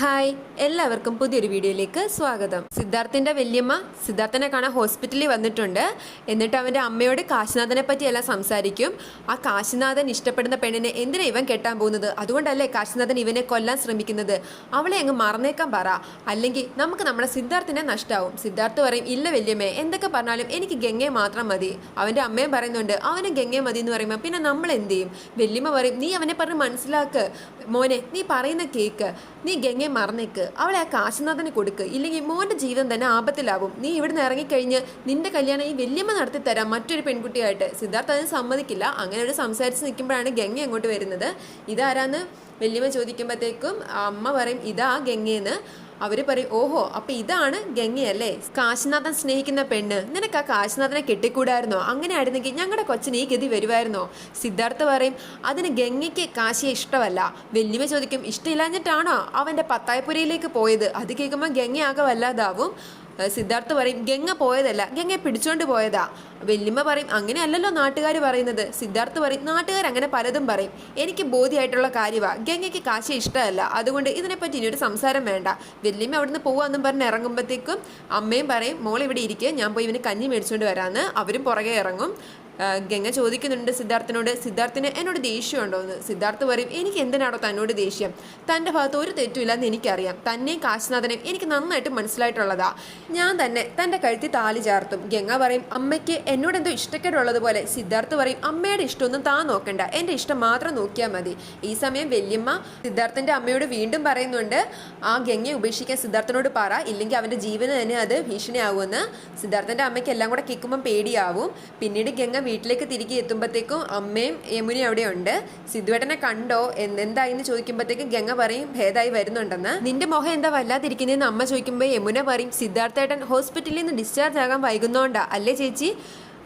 Hi എല്ലാവർക്കും പുതിയൊരു വീഡിയോയിലേക്ക് സ്വാഗതം. സിദ്ധാർത്ഥിന്റെ വല്യമ്മ സിദ്ധാർത്ഥനെ കാണാൻ ഹോസ്പിറ്റലിൽ വന്നിട്ടുണ്ട്. എന്നിട്ട് അവന്റെ അമ്മയോട് കാശിനാഥനെ പറ്റി എല്ലാം സംസാരിക്കും. ആ കാശിനാഥൻ ഇഷ്ടപ്പെടുന്ന പെണ്ണിനെ എന്തിനാ ഇവൻ കെട്ടാൻ പോകുന്നത്? അതുകൊണ്ടല്ലേ കാശിനാഥൻ ഇവനെ കൊല്ലാൻ ശ്രമിക്കുന്നത്? അവളെ അങ്ങ് മറന്നേക്കാൻ പറ. അല്ലെങ്കിൽ നമുക്ക് നമ്മുടെ സിദ്ധാർത്ഥിനെ നഷ്ടാവും. സിദ്ധാർത്ഥ് പറയും ഇല്ല വല്യമ്മേ എന്തൊക്കെ പറഞ്ഞാലും എനിക്ക് ഗംഗയെ മാത്രം മതി. അവന്റെ അമ്മയും പറയുന്നുണ്ട് അവന് ഗംഗയെ മതി എന്ന് പറയുമ്പോൾ പിന്നെ നമ്മൾ എന്ത് ചെയ്യും? വല്യമ്മ പറയും നീ അവനെ പറഞ്ഞ് മനസ്സിലാക്ക്. മോനെ നീ പറയുന്ന കേക്ക്. നീ ഗംഗയെ മറന്നേക്ക്. അവളെ ആ കാശിനാഥന് കൊടുക്ക്. ഇല്ലെങ്കിൽ മോന്റെ ജീവിതം തന്നെ ആപത്തിലാവും. നീ ഇവിടുന്ന് ഇറങ്ങിക്കഴിഞ്ഞ് നിന്റെ കല്യാണം ഈ വല്യമ്മ നടത്തി തരാം മറ്റൊരു പെൺകുട്ടിയായിട്ട്. സിദ്ധാർത്ഥ അതിന് സമ്മതിക്കില്ല. അങ്ങനെ ഒരു സംസാരിച്ച് നിൽക്കുമ്പോഴാണ് ഗംഗ അങ്ങോട്ട് വരുന്നത്. ഇതാരാന്ന് വല്യമ്മ ചോദിക്കുമ്പോഴത്തേക്കും അമ്മ പറയും ഇതാ ഗംഗയെന്ന് അവർ പറയും ഓഹോ അപ്പൊ ഇതാണ് ഗംഗയല്ലേ കാശിനാഥൻ സ്നേഹിക്കുന്ന പെണ്ണ്. നിനക്ക് ആ കാശിനാഥനെ കെട്ടിക്കൂടായിരുന്നോ? അങ്ങനെ ആയിരുന്നെങ്കിൽ ഞങ്ങളുടെ കൊച്ചിന് ഈ ഗതി വരുമായിരുന്നോ സിദ്ധാർത്ഥ പറയും അതിന് ഗംഗയ്ക്ക് കാശിയെ ഇഷ്ടമല്ല. വല്യമ്മ ചോദിക്കും ഇഷ്ടമില്ലാഞ്ഞിട്ടാണോ അവന്റെ പത്തായപ്പുരയിലേക്ക് പോയത്? അത് കേൾക്കുമ്പോൾ ഗംഗയാകെ വല്ലാതാവും. സിദ്ധാർത്ഥ് പറയും ഗംഗ പോയതല്ല ഗംഗയെ പിടിച്ചോണ്ട് പോയതാ. വല്യമ്മ പറയും അങ്ങനെയല്ലല്ലോ നാട്ടുകാർ പറയുന്നത്. സിദ്ധാർത്ഥ് പറയും നാട്ടുകാർ അങ്ങനെ പലതും പറയും. എനിക്ക് ബോധ്യമായിട്ടുള്ള കാര്യമാണ് ഗംഗയ്ക്ക് കാശി ഇഷ്ടമല്ല. അതുകൊണ്ട് ഇതിനെപ്പറ്റി ഇനി ഒരു സംസാരം വേണ്ട. വെല്ലിമ്മ അവിടുന്ന് പോവാന്നും പറഞ്ഞ് ഇറങ്ങുമ്പോഴത്തേക്കും അമ്മയും പറയും മോൾ ഇവിടെ ഇരിക്കുക ഞാൻ പോയി ഇവന് കഞ്ഞി മേടിച്ചുകൊണ്ട് വരാമെന്ന് അവരും പുറകെ ഇറങ്ങും. ഗംഗ ചോദിക്കുന്നുണ്ട് സിദ്ധാർത്ഥിനോട് സിദ്ധാർത്ഥിന് എന്നോട് ദേഷ്യമുണ്ടോ? എന്ന്. സിദ്ധാർത്ഥ് പറയും എനിക്ക് എന്തിനാണോ തന്നോട് ദേഷ്യം? തന്റെ ഭാഗത്ത് ഒരു തെറ്റുമില്ലെന്ന് എനിക്കറിയാം. തന്നെയും കാശ്നാഥനെയും എനിക്ക് നന്നായിട്ട് മനസ്സിലായിട്ടുള്ളതാ. ഞാൻ തന്നെ തന്റെ കഴുത്തി താലി ചേർത്തും. ഗംഗ പറയും അമ്മയ്ക്ക് എന്നോട് എന്തോ ഇഷ്ടക്കേടുള്ളതുപോലെ. സിദ്ധാർത്ഥ് പറയും അമ്മയുടെ ഇഷ്ടമൊന്നും താൻ നോക്കണ്ട. എന്റെ ഇഷ്ടം മാത്രം നോക്കിയാൽ മതി. ഈ സമയം വല്യമ്മ സിദ്ധാർത്ഥന്റെ അമ്മയോട് വീണ്ടും പറയുന്നുണ്ട് ആ ഗംഗയെ ഉപേക്ഷിക്കാൻ സിദ്ധാർത്ഥനോട് പറ. ഇല്ലെങ്കിൽ അവന്റെ ജീവന് തന്നെ അത് ഭീഷണിയാവുമെന്ന്. സിദ്ധാർത്ഥന്റെ അമ്മയ്ക്ക് എല്ലാം കൂടെ കേൾക്കുമ്പം പേടിയാവും. പിന്നീട് ഗംഗ വീട്ടിലേക്ക് തിരികെ എത്തുമ്പോഴത്തേക്കും അമ്മയും യമുനയും അവിടെ ഉണ്ട്. സിദ്ധുവേട്ടനെ കണ്ടോ? എന്തായി എന്ന് ചോദിക്കുമ്പോഴത്തേക്കും ഗംഗ പറയും ഭേദമായി വരുന്നുണ്ടെന്ന്. നിന്റെ മുഖം എന്താ വല്ലാതിരിക്കുന്നതെന്ന് അമ്മ ചോദിക്കുമ്പോൾ യമുന പറയും സിദ്ധാർത്ഥേട്ടൻ ഹോസ്പിറ്റലിൽ നിന്ന് ഡിസ്ചാർജ് ആകാൻ വൈകുന്നോണ്ടാ. അല്ലേ ചേച്ചി?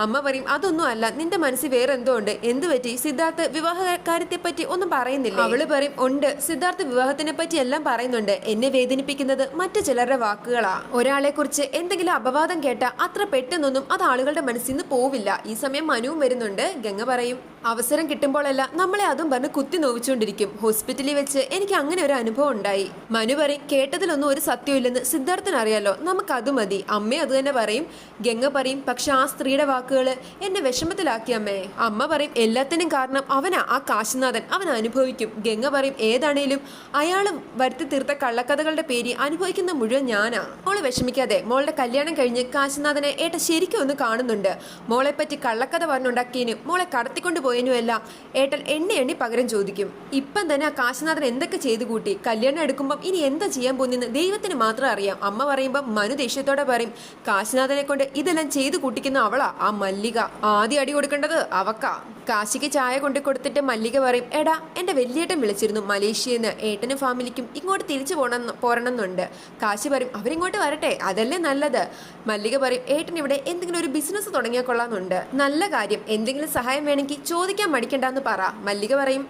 അമ്മ പറയും അതൊന്നും അല്ല. നിന്റെ മനസ്സിൽ വേറെ എന്തോ ഉണ്ട്. എന്ത് പറ്റി? സിദ്ധാർത്ഥ് വിവാഹ കാര്യത്തെ പറ്റി ഒന്നും പറയുന്നില്ല? അവൾ പറയും ഉണ്ട്. സിദ്ധാർത്ഥ് വിവാഹത്തിനെ പറ്റി എല്ലാം പറയുന്നുണ്ട്. എന്നെ വേദനിപ്പിക്കുന്നത് മറ്റു ചിലരുടെ വാക്കുകളാ. ഒരാളെ കുറിച്ച് എന്തെങ്കിലും അപവാദം കേട്ട അത്ര പെട്ടെന്നൊന്നും അത് ആളുകളുടെ മനസ്സിൽ നിന്ന് പോവില്ല. ഈ സമയം മനുവും വരുന്നുണ്ട്. ഗംഗ പറയും അവസരം കിട്ടുമ്പോഴല്ല നമ്മളെ അതും പറഞ്ഞ് കുത്തി നോവിച്ചുകൊണ്ടിരിക്കും. ഹോസ്പിറ്റലിൽ വെച്ച് എനിക്ക് അങ്ങനെ ഒരു അനുഭവം ഉണ്ടായി. മനു പറയും കേട്ടതിലൊന്നും ഒരു സത്യമില്ലെന്ന് സിദ്ധാർത്ഥൻ അറിയാലോ. നമുക്ക് അത് മതി. അമ്മ അത് തന്നെ പറയും. ഗംഗ പറയും പക്ഷെ ആ സ്ത്രീയുടെ വാക്കുകൾ എന്നെ വിഷമത്തിലാക്കി അമ്മേ. അമ്മ പറയും എല്ലാത്തിനും കാരണം അവനാ. ആ കാശിനാഥൻ അവൻ അനുഭവിക്കും. ഗംഗ പറയും ഏതാണേലും അയാൾ വരുത്തി തീർത്ത കള്ളക്കഥകളുടെ പേര് അനുഭവിക്കുന്ന മുഴുവൻ ഞാനാ. മോൾ വിഷമിക്കാതെ. മോളുടെ കല്യാണം കഴിഞ്ഞ് കാശിനാഥനെ ഏട്ട ശരിക്കും ഒന്ന് കാണുന്നുണ്ട്. മോളെ പറ്റി കള്ളക്കഥ പറഞ്ഞുണ്ടാക്കിയതിനും മോളെ കടത്തിക്കൊണ്ട് പോയതിനും എല്ലാം ഏട്ടൻ എണ്ണി എണ്ണി പകരം ചോദിക്കും. ഇപ്പം തന്നെ ആ കാശിനാഥൻ എന്തൊക്കെ ചെയ്തു കൂട്ടി? കല്യാണം എടുക്കുമ്പം ഇനി എന്താ ചെയ്യാൻ പോകുന്നെന്ന് ദൈവത്തിന് മാത്രം അറിയാം. അമ്മ പറയുമ്പം മനു ദേഷ്യത്തോടെ പറയും കാശിനാഥനെ കൊണ്ട് ഇതെല്ലാം ചെയ്തു കൂട്ടിക്കുന്ന അവളാ ആ മല്ലിക. ആദ്യം അടി കൊടുക്കേണ്ടത് അവക്ക. കാശിക്ക് ചായ കൊണ്ട് കൊടുത്തിട്ട് മല്ലിക പറയും എടാ എന്റെ വലിയേട്ടൻ വിളിച്ചിരുന്നു മലേഷ്യയിൽ നിന്ന് ഏട്ടനും ഫാമിലിക്കും ഇങ്ങോട്ട് തിരിച്ചു പോണം പോരണമെന്നുണ്ട്. കാശി പറയും അവരിങ്ങോട്ട് വരട്ടെ അതല്ലേ നല്ലത്. മല്ലിക പറയും ഏട്ടൻ ഇവിടെ എന്തെങ്കിലും ഒരു ബിസിനസ് തുടങ്ങിയാൽ കൊള്ളാമെന്നുണ്ട്. നല്ല കാര്യം. എന്തെങ്കിലും സഹായം വേണമെങ്കിൽ ചോദിക്കാൻ മടിക്കണ്ടെന്ന് പറ. മല്ലിക പറയും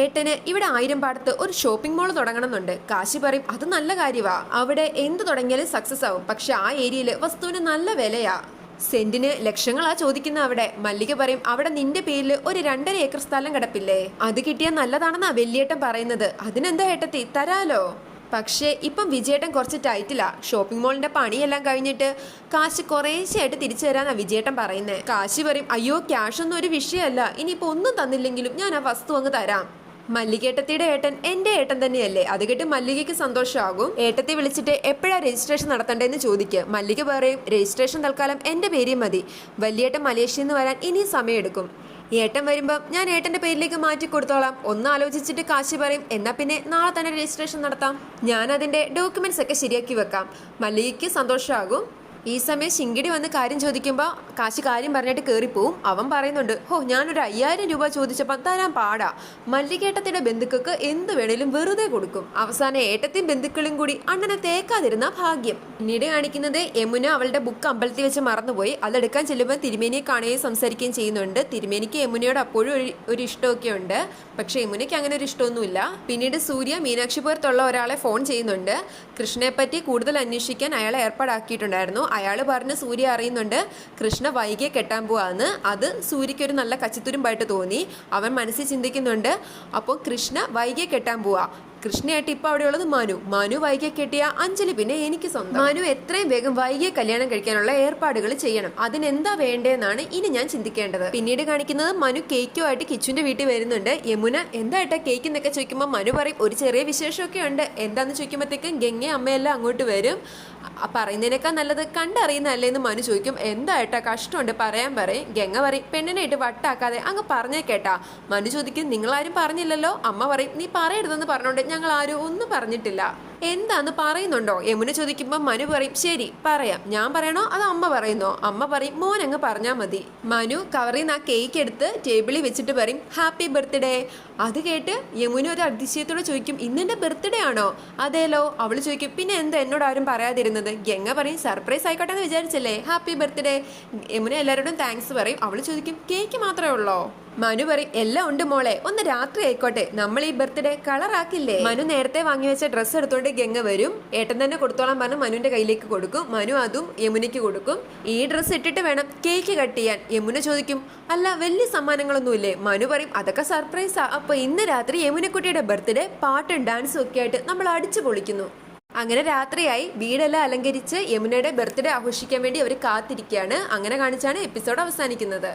ഏട്ടന് ഇവിടെ ആയിരം പാടത്ത് ഒരു ഷോപ്പിംഗ് മോൾ തുടങ്ങണമെന്നുണ്ട്. കാശി പറയും അത് നല്ല കാര്യമാ അവിടെ എന്ത് തുടങ്ങിയാലും സക്സസ് ആവും. പക്ഷെ ആ ഏരിയയിൽ വസ്തുവിന് നല്ല വിലയാ. സെന്റിന് ലക്ഷങ്ങളാ ചോദിക്കുന്ന അവിടെ. മല്ലിക പറയും അവിടെ നിന്റെ പേരിൽ ഒരു രണ്ടര ഏക്കർ സ്ഥലം കിടപ്പില്ലേ? അത് കിട്ടിയാൽ നല്ലതാണെന്നാ വെല്ലിയേട്ടൻ പറയുന്നത്. അതിനെന്താ ഏട്ടത്തി? തരാലോ. പക്ഷേ ഇപ്പം വിജയേട്ടൻ കുറച്ച് ടൈറ്റിലാ. ഷോപ്പിംഗ് മോളിന്റെ പണിയെല്ലാം കഴിഞ്ഞിട്ട് കാശ് കുറേശ്ശെയായിട്ട് തിരിച്ചു തരാന്നാ വിജയേട്ടൻ പറയുന്നത് കാശ് പറയും അയ്യോ ക്യാഷ് ഒന്നും ഒരു വിഷയമല്ല. ഇനിയിപ്പോ ഒന്നും തന്നില്ലെങ്കിലും ഞാൻ ആ വസ്തു അങ്ങ് തരാം. മല്ലികേട്ടത്തിയുടെ ഏട്ടൻ എന്റെ ഏട്ടൻ തന്നെയല്ലേ? അത് കേട്ട് മല്ലികയ്ക്ക് സന്തോഷമാകും. ഏട്ടത്തെ വിളിച്ചിട്ട് എപ്പോഴാ രജിസ്ട്രേഷൻ നടത്തണ്ടേന്ന് ചോദിക്കുക മല്ലിക പറയും രജിസ്ട്രേഷൻ തൽക്കാലം എന്റെ പേരിയും മതി. വലിയേട്ടൻ മലേഷ്യയിൽ നിന്ന് വരാൻ ഇനിയും സമയമെടുക്കും. ഏട്ടൻ വരുമ്പം ഞാൻ ഏട്ടന്റെ പേരിലേക്ക് മാറ്റി കൊടുത്തോളാം. ഒന്ന് ആലോചിച്ചിട്ട് കാശി പറയും. എന്നാ പിന്നെ നാളെ തന്നെ രജിസ്ട്രേഷൻ നടത്താം. ഞാൻ അതിന്റെ ഡോക്യുമെന്റ്സ് ഒക്കെ ശരിയാക്കി വെക്കാം. മല്ലികയ്ക്ക് സന്തോഷമാകും ഈ സമയം ശിങ്കിടി വന്ന് കാര്യം ചോദിക്കുമ്പോൾ കാശി കാര്യം പറഞ്ഞിട്ട് കയറിപ്പോവും അവൻ പറയുന്നുണ്ട് ഹോ ഞാനൊരു അയ്യായിരം രൂപ ചോദിച്ചപ്പോൾ തരാൻ പാടാ. മല്ലികേട്ടത്തിന്റെ ബന്ധുക്കൾക്ക് എന്ത് വേണേലും വെറുതെ കൊടുക്കും. അവസാനം ഏട്ടത്തെയും ബന്ധുക്കളും കൂടി അണ്ണനെ തേക്കാതിരുന്ന ഭാഗ്യം. പിന്നീട് കാണിക്കുന്നത് യമുന അവളുടെ ബുക്ക് അമ്പലത്തിൽ വെച്ച് മറന്നുപോയി. അതെടുക്കാൻ ചെല്ലുമ്പോൾ തിരുമേനിയെ കാണുകയും സംസാരിക്കുകയും ചെയ്യുന്നുണ്ട്. തിരുമേനിക്ക് യമുനയോട് അപ്പോഴും ഒരു ഒരു ഇഷ്ടമൊക്കെ ഉണ്ട്. പക്ഷേ യമുനയ്ക്ക് അങ്ങനെ ഒരു ഇഷ്ടമൊന്നുമില്ല. പിന്നീട് സൂര്യ മീനാക്ഷിപുരത്തുള്ള ഒരാളെ ഫോൺ ചെയ്യുന്നുണ്ട്. കൃഷ്ണനെപ്പറ്റി കൂടുതൽ അന്വേഷിക്കാൻ അയാളെ ഏർപ്പാടാക്കിയിട്ടുണ്ടായിരുന്നു. അയാൾ പറഞ്ഞ് സൂര്യ അറിയുന്നുണ്ട് കൃഷ്ണ വൈകിയെ കെട്ടാൻ പോവാന്ന്. അത് സൂര്യയ്ക്ക് ഒരു നല്ല കച്ചിത്തുരുമ്പായിട്ട് തോന്നി. അവൻ മനസ്സിൽ ചിന്തിക്കുന്നുണ്ട് അപ്പോൾ കൃഷ്ണ വൈകിയെ കെട്ടാൻ പോവാ. കൃഷ്ണയായിട്ട് ഇപ്പൊ അവിടെ ഉള്ളത് മനു. മനു വൈകിയെ കെട്ടിയ അഞ്ജലി പിന്നെ എനിക്ക് സ്വന്തം. മനു എത്രയും വേഗം വൈകിയെ കല്യാണം കഴിക്കാനുള്ള ഏർപ്പാടുകൾ ചെയ്യണം. അതിനെന്താ വേണ്ടതെന്നാണ് ഇനി ഞാൻ ചിന്തിക്കേണ്ടത്. പിന്നീട് കാണിക്കുന്നത് മനു കേക്കുമായിട്ട് കിച്ചുവിന്റെ വീട്ടിൽ വരുന്നുണ്ട്. യമുന എന്തായിട്ടാ കേക്ക് എന്നൊക്കെ ചോദിക്കുമ്പോൾ മനു പറയും ഒരു ചെറിയ വിശേഷമൊക്കെ ഉണ്ട്. എന്താന്ന് ചോദിക്കുമ്പോഴത്തേക്കും ഗംഗ അമ്മയെല്ലാം അങ്ങോട്ട് വരും. പറയുന്നതിനേക്കാൾ നല്ലത് കണ്ടറിയുന്നതല്ലേ എന്ന് മനു ചോദിക്കും. എന്തായിട്ടാ കഷ്ടമുണ്ട് പറയാൻ പറയും. ഗംഗ പറയും പെണ്ണിനായിട്ട് വട്ടാക്കാതെ അങ്ങ് പറഞ്ഞേ കേട്ടാ. മനു ചോദിക്കും നിങ്ങളാരും പറഞ്ഞില്ലല്ലോ? അമ്മ പറയും നീ പറയരുതെന്ന് പറഞ്ഞോണ്ട് ഞങ്ങൾ ആരും ഒന്നും പറഞ്ഞിട്ടില്ല. എന്താന്ന് പറയുന്നുണ്ടോ? യമുന ചോദിക്കുമ്പോൾ മനു പറയും ശരി പറയാം. ഞാൻ പറയണോ? അത് അമ്മ പറയുന്നോ? അമ്മ പറയും മോൻ അങ്ങ് പറഞ്ഞാൽ മതി. മനു കവറിൽ നിന്ന് ആ കേക്ക് എടുത്ത് ടേബിളിൽ വെച്ചിട്ട് പറയും ഹാപ്പി ബർത്ത്ഡേ അത് കേട്ട് യമുന ഒരു അതിശയത്തോടെ ചോദിക്കും ഇന്നെന്റെ ബർത്ത്ഡേ ആണോ? അതേലോ. അവൾ ചോദിക്കും പിന്നെ എന്താ എന്നോട് ആരും പറയാതിരുന്നത്? ഗംഗ പറയും സർപ്രൈസ് ആയിക്കോട്ടെ എന്ന് വിചാരിച്ചല്ലേ? ഹാപ്പി ബർത്ത്ഡേ യമുന എല്ലാവരോടും താങ്ക്സ് പറയും. അവൾ ചോദിക്കും കേക്ക് മാത്രമേ ഉള്ളോ? മനു പറയും എല്ലാം ഉണ്ട് മോളെ. ഒന്ന് രാത്രി ആയിക്കോട്ടെ. നമ്മൾ ഈ ബർത്ത്ഡേ കളറാക്കില്ലേ മനു നേരത്തെ വാങ്ങി വെച്ച ഡ്രസ്സ് എടുത്തോണ്ട് ഗംഗ വരും? ഏട്ടൻ തന്നെ കൊടുത്തോളാൻ പറഞ്ഞ് മനുവിന്റെ കയ്യിലേക്ക് കൊടുക്കും. മനു അതും യമുനയ്ക്ക് കൊടുക്കും. ഈ ഡ്രസ്സ് ഇട്ടിട്ട് വേണം കേക്ക് കട്ട് ചെയ്യാൻ. യമുന ചോദിക്കും അല്ല വലിയ സമ്മാനങ്ങളൊന്നുമില്ലേ? മനു പറയും അതൊക്കെ സർപ്രൈസാ. അപ്പൊ ഇന്ന് രാത്രി യമുനക്കുട്ടിയുടെ ബർത്ത്ഡേ പാട്ടും ഡാൻസും ഒക്കെ ആയിട്ട് നമ്മൾ അടിച്ചു പൊളിക്കുന്നു. അങ്ങനെ രാത്രിയായി. വീടെല്ലാം അലങ്കരിച്ച് യമുനയുടെ ബർത്ത്ഡേ ആഘോഷിക്കാൻ വേണ്ടി അവർ കാത്തിരിക്കുകയാണ്. അങ്ങനെ കാണിച്ചാണ് എപ്പിസോഡ് അവസാനിക്കുന്നത്.